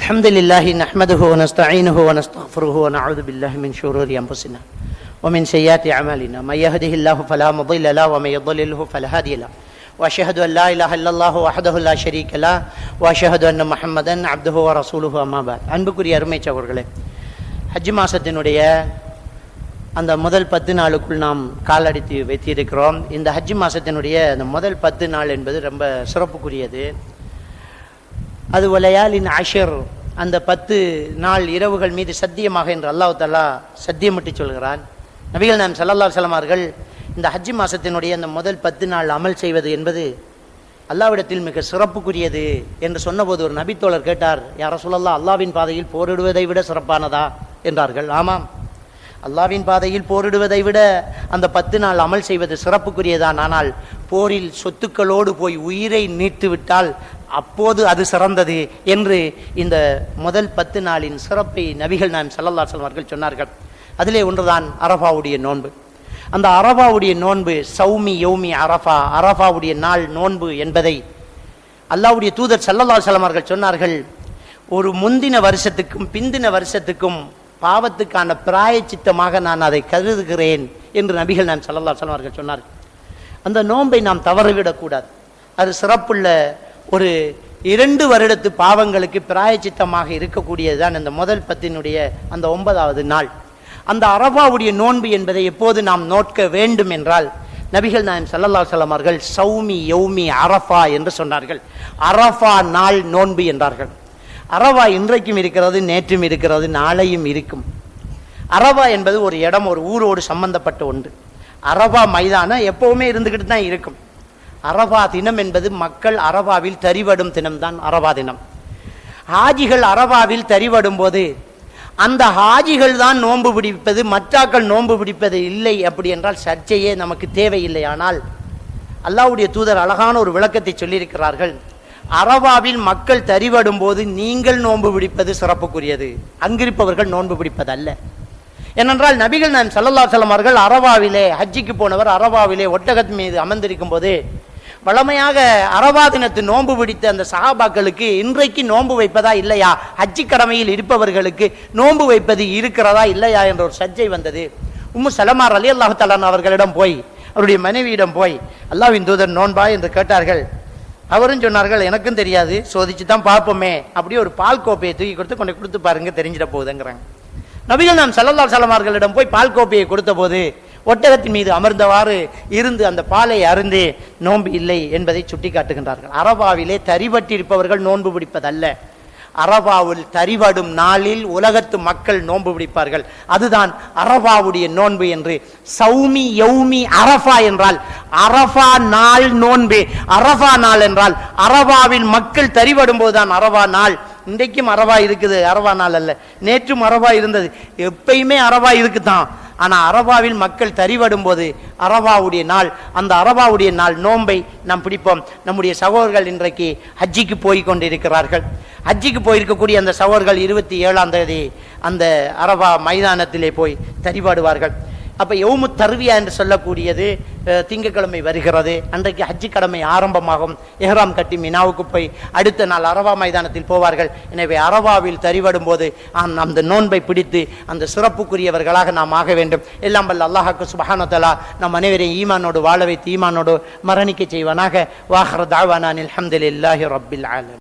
الحمد لله نحمده ونستعينه ونستغفره ونعوذ بالله من شرور انفسنا ومن سيئات اعمالنا من يهده الله فلا مضل له ومن يضلله فلا هادي له واشهد ان لا اله الا الله وحده لا شريك له واشهد ان محمدا عبده ورسوله اما بعد அன்புக்குரிய அருமை சகோதரர்களே ஹஜ் மாசத்தினுடைய அந்த முதல் பத்து நாளுக்குள் நாம் காலடித்து வைத்திருக்கிறோம் இந்த ஹஜ் மாசத்தினுடைய அந்த முதல் பத்து நாள் என்பது ரொம்ப சிறப்புக்குரியது அது ஒலையாலின் அஷர். அந்த பத்து நாள் இரவுகள் மீது சத்தியமாக என்று அல்லாஹு தலா சத்தியமிட்டு சொல்கிறான். நபிகள் நாம் சல்லல்லா சலமார்கள் இந்த ஹஜ்ஜி மாசத்தினுடைய அந்த முதல் பத்து நாள் அமல் செய்வது என்பது அல்லாவிடத்தில் மிக சிறப்புக்குரியது என்று சொன்னபோது ஒரு நபித்தோழர் கேட்டார் யார சொல்லல்லா அல்லாவின் பாதையில் போரிடுவதை விட சிறப்பானதா? என்றார்கள். ஆமாம். அல்லாவின் பாதையில் போரிடுவதை விட அந்த பத்து நாள் அமல் செய்வது சிறப்புக்குரியதான். ஆனால் போரில் சொத்துக்களோடு போய் உயிரை நீத்துவிட்டால் அப்போது அது சிறந்தது என்று இந்த முதல் பத்து நாளின் சிறப்பை நபிகள் நாம் சல்லல்லா அவர்கள் சொன்னார்கள். அதிலே ஒன்றுதான் அரபாவுடைய நோன்பு. அந்த அரபாவுடைய நோன்பு சௌமி யௌமி அரஃபா. அரபாவுடைய நாள் நோன்பு என்பதை அல்லாவுடைய தூதர் சல்லல்லா அவர்கள் சொன்னார்கள். ஒரு முந்தின வருஷத்துக்கும் பிந்தின வருஷத்துக்கும் பாவத்துக்கான பிராயச்சித்தமாக நான் அதை கருதுகிறேன் என்று நபிகள் நான் சல்லல்லா அவர்கள் சொன்னார்கள். அந்த நோன்பை நாம் தவறவிடக்கூடாது அது சிறப்புள்ள ஒரு இரண்டு வருடத்து பாவங்களுக்கு பிராயச்சித்தமாக இருக்கக்கூடியதுதான் இந்த முதல் பத்தினுடைய அந்த ஒன்பதாவது நாள். அந்த அரபாவுடைய நோன்பு என்பதை எப்போது நாம் நோட்க வேண்டும் என்றால் நபிகள் நாயம் சல்லல்லா சலமார்கள் சௌமி யௌமி அரஃபா என்று சொன்னார்கள். அரஃபா நாள் நோன்பு என்றார்கள். அரவா இன்றைக்கும் இருக்கிறது நேற்றும் இருக்கிறது நாளையும் இருக்கும். அரவா என்பது ஒரு இடம் ஒரு ஊரோடு சம்பந்தப்பட்ட ஒன்று. அரபா மைதானம் எப்போவுமே இருந்துக்கிட்டு தான் இருக்கும். அரபா தினம் என்பது மக்கள் அரபாவில் தறிவடும் தினம்தான் அறவா தினம். ஹாஜிகள் அரபாவில் தறிவடும் போது அந்த ஹாஜிகள் தான் நோன்பு பிடிப்பது மற்றாக்கள் நோன்பு பிடிப்பது இல்லை அப்படி என்றால் சர்ச்சையே நமக்கு தேவையில்லை. ஆனால் அல்லாவுடைய தூதர் அழகான ஒரு விளக்கத்தை சொல்லியிருக்கிறார்கள். அரவாவில் மக்கள் தறிவடும் போது நீங்கள் நோன்பு பிடிப்பது சிறப்புக்குரியது. அங்கிருப்பவர்கள் நோன்பு பிடிப்பதல்ல. ஏனென்றால் நபிகள் நான் சல்லல்லா செல்லம் அவர்கள் ஹஜ்ஜிக்கு போனவர் அரவாவிலே ஒட்டகத் மீது அமர்ந்திருக்கும் போது வளமையாக அரவா தினத்து நோன்பு பிடித்த அந்த சகாபாக்களுக்கு இன்றைக்கு நோன்பு வைப்பதா இல்லையா? ஹஜ்ஜி கடமையில் இருப்பவர்களுக்கு நோன்பு வைப்பது இருக்கிறதா இல்லையா என்ற ஒரு சர்ச்சை வந்தது. உம்மு சலமார் அலி அல்லாஹு தலான் அவர்களிடம் போய் அவருடைய மனைவியிடம் போய் அல்லாவின் தூதர் நோன்பா என்று கேட்டார்கள். அவரும் சொன்னார்கள் எனக்கும் தெரியாது சோதிச்சு தான் பார்ப்போமே. அப்படியே ஒரு பால் கோப்பையை தூக்கி கொடுத்து கொண்டு கொடுத்து பாருங்க தெரிஞ்சிட போகுதுங்கிறாங்க. நபிகள் நாம் சல்லல்லா சலமார்களிடம் போய் பால் கோப்பையை கொடுத்த போது ஒட்டகத்தின் மீது அமர்ந்தவாறு இருந்து அந்த பாலை அருந்து நோன்பு இல்லை என்பதை சுட்டி காட்டுகின்றார்கள் அரபாவிலே தரிபட்டிருப்பவர்கள் நோன்பு பிடிப்பதல்ல. அரபாவில் தரிவடும் நாளில் உலகத்து மக்கள் நோன்பு பிடிப்பார்கள் அதுதான் அரபாவுடைய நோன்பு என்று. சௌமி யௌமி அரஃபா என்றால் அரபா நாள் நோன்பு. அரபா நாள் என்றால் அரபாவில் மக்கள் தரிவடும் போதுதான் அரபா நாள். இன்றைக்கும் அரபா இருக்குது அரபா நாள் அல்ல. நேற்றும் அரபா இருந்தது. எப்பயுமே அரபா இருக்குதான். ஆனால் அரபாவில் மக்கள் தறிவடும் போது அரபாவுடைய நாள் அந்த அரபாவுடைய நாள் நோன்பை நாம் பிடிப்போம். நம்முடைய சகோதரர்கள் இன்றைக்கு ஹஜ்ஜிக்கு போய் கொண்டிருக்கிறார்கள் ஹஜ்ஜிக்கு போயிருக்கக்கூடிய அந்த சகோதரர்கள் இருபத்தி ஏழாம் தேதி அந்த அரபா மைதானத்திலே போய் தறிவாடுவார்கள். அப்போ யவுமு தருவியா என்று சொல்லக்கூடியது திங்கக்கிழமை வருகிறது. அன்றைக்கு ஹஜ்ஜி கடமை ஆரம்பமாகும். எஹ்ராம் கட்டி மினாவுக்கு போய் அடுத்த நாள் அரவா மைதானத்தில் போவார்கள். எனவே அரவாவில் தறிவடும் போது அந்த நோன்பை பிடித்து அந்த சிறப்புக்குரியவர்களாக நாம் ஆக வேண்டும். எல்லாம் வல்ல அல்லாஹாக்கு சுபஹானத்தலா நம் அனைவரையும் ஈமானோடு வாழ வைத்து ஈமானோடு மரணிக்க செய்வானாக. வாஹர் தாவானில் அஹமதுல்லாஹி ரபில் ஆலம்